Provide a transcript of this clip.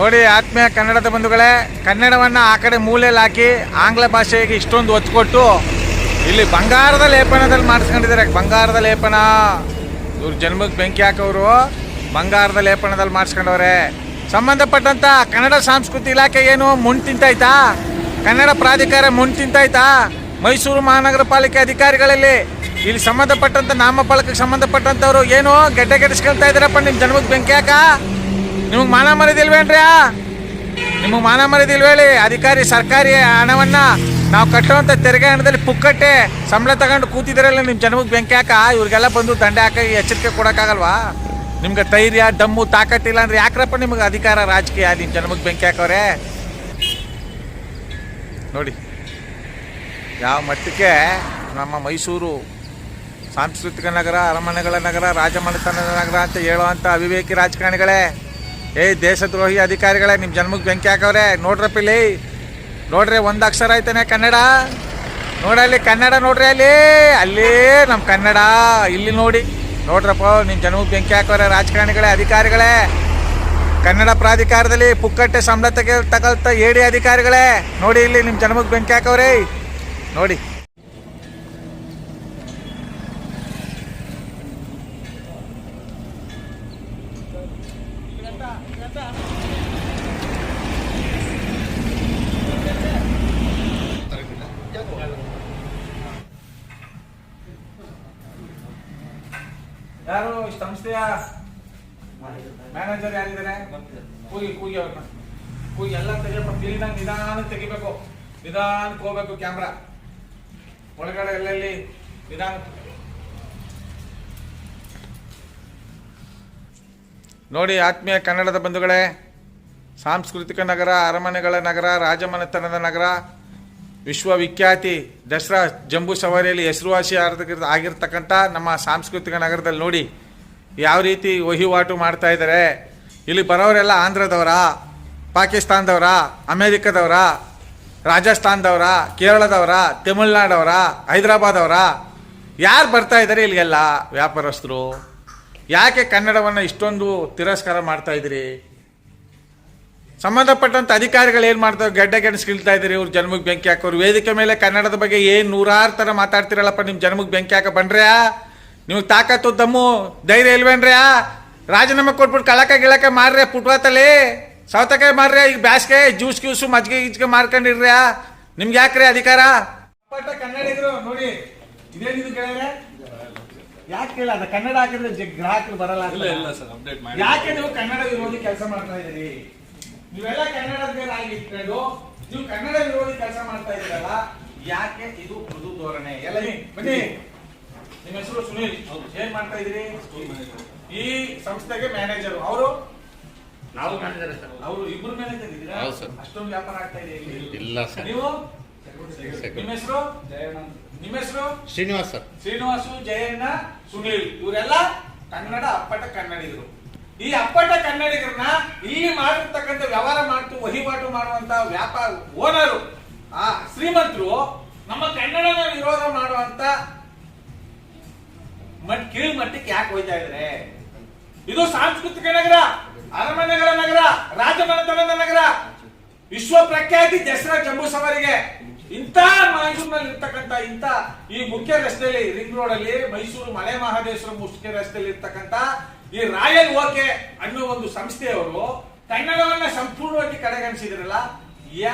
ನೋಡಿ ಆತ್ಮೀಯ ಕನ್ನಡದ ಬಂಧುಗಳೇ, ಕನ್ನಡವನ್ನ ಆ ಕಡೆ ಮೂಲೆಯಲ್ಲಿ ಹಾಕಿ ಆಂಗ್ಲ ಭಾಷೆಗೆ ಇಷ್ಟೊಂದು ಒತ್ತು ಕೊಟ್ಟು ಇಲ್ಲಿ ಬಂಗಾರದ ಲೇಪನದಲ್ಲಿ ಮಾಡಿಸ್ಕೊಂಡಿದ್ದಾರೆ. ಬಂಗಾರದ ಲೇಪನ, ಇವ್ರ ಜನ್ಮಕ್ಕೆ ಬೆಂಕಿ ಹಾಕೋರು ಬಂಗಾರದ ಲೇಪನದಲ್ಲಿ ಮಾಡಿಸ್ಕೊಂಡವ್ರೆ. ಸಂಬಂಧಪಟ್ಟಂತ ಕನ್ನಡ ಸಂಸ್ಕೃತಿ ಇಲಾಖೆ ಏನು ಮುಣ್ ತಿಂತಾಯ್ತಾ? ಕನ್ನಡ ಪ್ರಾಧಿಕಾರ ಮುಣ್ ತಿಂತಾಯ್ತಾ? ಮೈಸೂರು ಮಹಾನಗರ ಪಾಲಿಕೆ ಅಧಿಕಾರಿಗಳಲ್ಲಿ ಇಲ್ಲಿ ಸಂಬಂಧಪಟ್ಟಂತ ನಾಮಫಲಕಕ್ಕೆ ಸಂಬಂಧಪಟ್ಟಂತವ್ರು ಏನು ಗೆಡ್ಡೆ ಗೆಡಿಸ್ಕೊಳ್ತಾ ಇದ್ದಾರಪ್ಪ ನಿಮ್ಮ ಜನ್ಮಕ್ಕೆ ಬೆಂಕಿ ಹಾಕ? ನಿಮಗೆ ಮಾನ ಮರಿದಿಲ್ವೇನ್ರಿ ನಿಮಗೆ ಮಾನ ಮರಿದಿಲ್ವೇಳಿ ಅಧಿಕಾರಿ, ಸರ್ಕಾರಿ ಹಣವನ್ನ ನಾವು ಕಟ್ಟುವಂಥ ತೆರಿಗೆ ಹಣದಲ್ಲಿ ಪುಕ್ಕಟ್ಟೆ ಸಂಬಳ ತಗೊಂಡು ಕೂತಿದ್ರಲ್ಲ ನಿಮ್ಮ ಜನಮಗೆ ಬೆಂಕಿ ಹಾಕ, ಇವ್ರಿಗೆಲ್ಲ ಬಂದು ದಂಡೆ ಹಾಕಿ ಎಚ್ಚರಿಕೆ ಕೊಡೋಕ್ಕಾಗಲ್ವಾ? ನಿಮ್ಗೆ ಧೈರ್ಯ, ದಮ್ಮು ತಾಕತ್ತಿಲ್ಲ ಅಂದ್ರೆ ಯಾಕ್ರಪ್ಪ ನಿಮಗೆ ಅಧಿಕಾರ ರಾಜಕೀಯ ನಿಮ್ಮ ಜನಮಗೆ ಬೆಂಕಿ ಹಾಕೋರೆ ನೋಡಿ, ಯಾವ ಮಟ್ಟಕ್ಕೆ ನಮ್ಮ ಮೈಸೂರು ಸಾಂಸ್ಕೃತಿಕ ನಗರ, ಅರಮನೆಗಳ ನಗರ, ರಾಜಮನೆತನದ ನಗರ ಅಂತ ಹೇಳುವಂಥ ಅವಿವೇಕಿ ರಾಜಕಾರಣಿಗಳೇ ಏ, ದೇಶದ್ರೋಹಿ ಅಧಿಕಾರಿಗಳೇ ನಿಮ್ಮ ಜನ್ಮಕ್ಕೆ ಬೆಂಕಿ ಹಾಕವ್ರೆ ನೋಡ್ರಪ್ಪ ಇಲ್ಲಿ ನೋಡ್ರಿ ಒಂದು ಅಕ್ಷರ ಐತೆನೆ ಕನ್ನಡ. ನೋಡಲ್ಲಿ ಕನ್ನಡ, ನೋಡ್ರಿ ಅಲ್ಲಿ. ಅಲ್ಲಿ ನಮ್ಮ ಕನ್ನಡ. ಇಲ್ಲಿ ನೋಡಿ. ನೋಡ್ರಪ್ಪ ನಿಮ್ಮ ಜನ್ಮಕ್ಕೆ ಬೆಂಕಿ ಹಾಕವ್ರೆ ರಾಜಕಾರಣಿಗಳೇ, ಅಧಿಕಾರಿಗಳೇ. ಕನ್ನಡ ಪ್ರಾಧಿಕಾರದಲ್ಲಿ ಪುಕ್ಕಟ್ಟೆ ಸಂಬಳ ತೆಗೆ ಏಡಿ ಅಧಿಕಾರಿಗಳೇ. ನೋಡಿ ಇಲ್ಲಿ ನಿಮ್ಮ ಜನ್ಮಕ್ಕೆ ಬೆಂಕಿ ಹಾಕವ್ರಿ ನೋಡಿ. ಯಾರು ಸಂಸ್ಥೆಯ ಮ್ಯಾನೇಜರ್ ಯಾರಿದ್ದಾರೆ? ಕೂಗಿ ಕೂಗಿ ಅವ್ರನ್ನ. ಕೂಗಿ ಎಲ್ಲ ತೆಗಿಯಪ್ಪ. ಕ್ಲೀನಾಗಿ ನಿಧಾನ ತೆಗಿಬೇಕು. ನಿಧಾನಕ್ಕೆ ಹೋಗ್ಬೇಕು ಕ್ಯಾಮ್ರಾ ಒಳಗಡೆ ಎಲ್ಲೆಲ್ಲಿ ನಿಧಾನ ನೋಡಿ ಆತ್ಮೀಯ ಕನ್ನಡದ ಬಂಧುಗಳೇ, ಸಾಂಸ್ಕೃತಿಕ ನಗರ, ಅರಮನೆಗಳ ನಗರ, ರಾಜಮನೆತನದ ನಗರ, ವಿಶ್ವವಿಖ್ಯಾತಿ ದಸರಾ ಜಂಬೂ ಸವಾರಿಯಲ್ಲಿ ಹೆಸರುವಾಸಿ ಆಗಿರ್- ಆಗಿರ್ತಕ್ಕಂಥ ನಮ್ಮ ಸಾಂಸ್ಕೃತಿಕ ನಗರದಲ್ಲಿ ನೋಡಿ ಯಾವ ರೀತಿ ವಹಿವಾಟು ಮಾಡ್ತಾ ಇದ್ದಾರೆ. ಇಲ್ಲಿ ಬರೋರೆಲ್ಲ ಆಂಧ್ರದವರ, ಪಾಕಿಸ್ತಾನದವರ, ಅಮೇರಿಕದವರ, ರಾಜಸ್ಥಾನದವರ, ಕೇರಳದವರ, ತಮಿಳ್ನಾಡವರ, ಹೈದರಾಬಾದವರ, ಯಾರು ಬರ್ತಾ ಇದ್ದಾರೆ ಇಲ್ಲಿಗೆಲ್ಲ ವ್ಯಾಪಾರಸ್ಥರು? ಯಾಕೆ ಕನ್ನಡವನ್ನು ಇಷ್ಟೊಂದು ತಿರಸ್ಕಾರ ಮಾಡ್ತಾ ಇದ್ದೀರಿ? ಸಂಬಂಧಪಟ್ಟಂಥ ಅಧಿಕಾರಿಗಳು ಏನು ಮಾಡ್ತಾರೆ ಗಡ್ಡೆ ಗೆಣಸ್ಕಿಳ್ತಾ ಇದ್ದೀರಿ, ಇವ್ರ ಜನ್ಮಕ್ಕೆ ಬೆಂಕಿ ಹಾಕೋರು. ವೇದಿಕೆ ಮೇಲೆ ಕನ್ನಡದ ಬಗ್ಗೆ ಏನು ನೂರಾರು ಥರ ಮಾತಾಡ್ತಿರಲ್ಲಪ್ಪ ನಿಮ್ಮ ಜನ್ಮಕ್ಕೆ ಬೆಂಕಿ ಹಾಕ ಬನ್ರ್ಯಾ ನಿಮಗೆ ತಾಕತ್ತು ದಮ್ಮು, ಧೈರ್ಯ ಇಲ್ವೇನ್ರ್ಯಾ? ರಾಜೀನಾಮೆ ಕೊಟ್ಬಿಟ್ಟು ಕಳಕ ಗಿಳಕ ಮಾಡ್ರಿ ಪುಟ್ವಾತಲ್ಲಿ ಸೌತೆಕಾಯಿ ಮಾಡ್ರಿ ಈಗ ಬ್ಯಾಸ್ಗೆ, ಜ್ಯೂಸ್ ಗ್ಯೂಸು ಮಜ್ಜಿಗೆ ಗಿಜ್ಗೆ ಮಾರ್ಕೊಂಡಿರ್ರ್ಯಾ? ನಿಮ್ಗೆ ಯಾಕ್ರಿ ಅಧಿಕಾರ? ಕನ್ನಡಿಗರು ನೋಡಿ ಇದೇನಿದು ಯಾಕೆ ಇಲ್ಲ ಅದ ಕನ್ನಡ ಹಾಕಿದ್ರೆ ಜ- ಗ್ರಾಹಕರು ಬರಲ್ಲ. ಇಲ್ಲ ಇಲ್ಲ ಸರ್ ಅಪ್ಡೇಟ್ ಮಾಡಿ. ಯಾಕೆ ನೀವು ಕನ್ನಡ ವಿರೋಧಿ ಕೆಲಸ ಮಾಡ್ತಾ ಇದ್ದೀರಿ? ನೀವೆಲ್ಲ ಕನ್ನಡದವರಾಗಿ ಇಟ್ಕೊಂಡು ನೀವು ಕನ್ನಡ ವಿರೋಧಿ ಕೆಲಸ ಮಾಡ್ತಾ ಇದ್ದೀರಲ್ಲ ಯಾಕೆ ಇದು ಮೃದು ಧೋರಣೆ? ಎಲ್ಲ ಬನ್ನಿ, ಬನ್ನಿ. ನಿಮ್ಮ ಹೆಸರು ಸುನೀಲ್. ಏನ್ ಮಾಡ್ತಾ ಇದ್ದೀರಿ? ಈ ಸಂಸ್ಥೆಗೆ ಮ್ಯಾನೇಜರ್ ಅವರು? ನಾವು ಮಾಡಿದ್ದಾರೆ ಸರ್. ಅವರು ಇಬ್ರು ಮ್ಯಾನೇಜರ್ ಇದ್ದೀರಾ? ಹೌದು ಸರ್. ಅಷ್ಟೊಂದು ವ್ಯಾಪಾರ ಆಗ್ತಾ ಇದೆ ಇಲ್ಲಿ. ಇಲ್ಲ ಸರ್. ನೀವು? ನಿಮ್ಮ ಹೆಸರು? ನಿಮ್ಮ ಹೆಸರು? ಶ್ರೀನಿವಾಸ್ ಸರ್. ಶ್ರೀನಿವಾಸು ಜಯಣ್ಣ ಸುನೀಲ್. ಇವರೆಲ್ಲ ಕನ್ನಡ ಅಪ್ಪಟ ಕನ್ನಡಿಗರು. ಈ ಅಪ್ಪಟ ಕನ್ನಡಿಗರನ್ನ ಇಲ್ಲಿ ಮಾಡಿರ್ತಕ್ಕಂಥ ವ್ಯವಹಾರ ಮಾಡ್ತು ವಹಿವಾಟು ಮಾಡುವಂತ ವ್ಯಾಪಾರ ಓನರು ಆ ಶ್ರೀಮಂತರು ನಮ್ಮ ಕನ್ನಡನ ವಿರೋಧ ಮಾಡುವಂತ ಮಟ್ ಕೀಳ್ ಮಟ್ಟಕ್ಕೆ ಯಾಕೆ ಹೋಯ್ತಾ ಇದ್ರೆ ಇದು ಸಾಂಸ್ಕೃತಿಕ ನಗರ ಅರಮನೆಗಳ ನಗರ ರಾಜಮನೆತನದ ನಗರ. ವಿಶ್ವ ಪ್ರಖ್ಯಾತಿ ದಸರಾ ಜಂಬೂ ಸವಾರಿಗೆ ಇಂಥ ಮೈಸೂರಿನಲ್ಲಿ ಇರ್ತಕ್ಕಂಥ ಇಂಥ ಈ ಮುಖ್ಯ ರಸ್ತೆಯಲ್ಲಿ ರಿಂಗ್ ರೋಡ್ ಅಲ್ಲಿ ಮೈಸೂರು ಮಲೆ ಮಹದೇಶ್ವರ ಮುಖ್ಯ ರಸ್ತೆಯಲ್ಲಿ ಇರ್ತಕ್ಕಂಥ ಈ ರಾಯಲ್ ಓಕೆ ಅನ್ನೋ ಒಂದು ಸಂಸ್ಥೆಯವರು ಕನ್ನಡವನ್ನ ಸಂಪೂರ್ಣವಾಗಿ ಕಡೆಗಣಿಸಿದ್ರಲ್ಲ, ಯಾ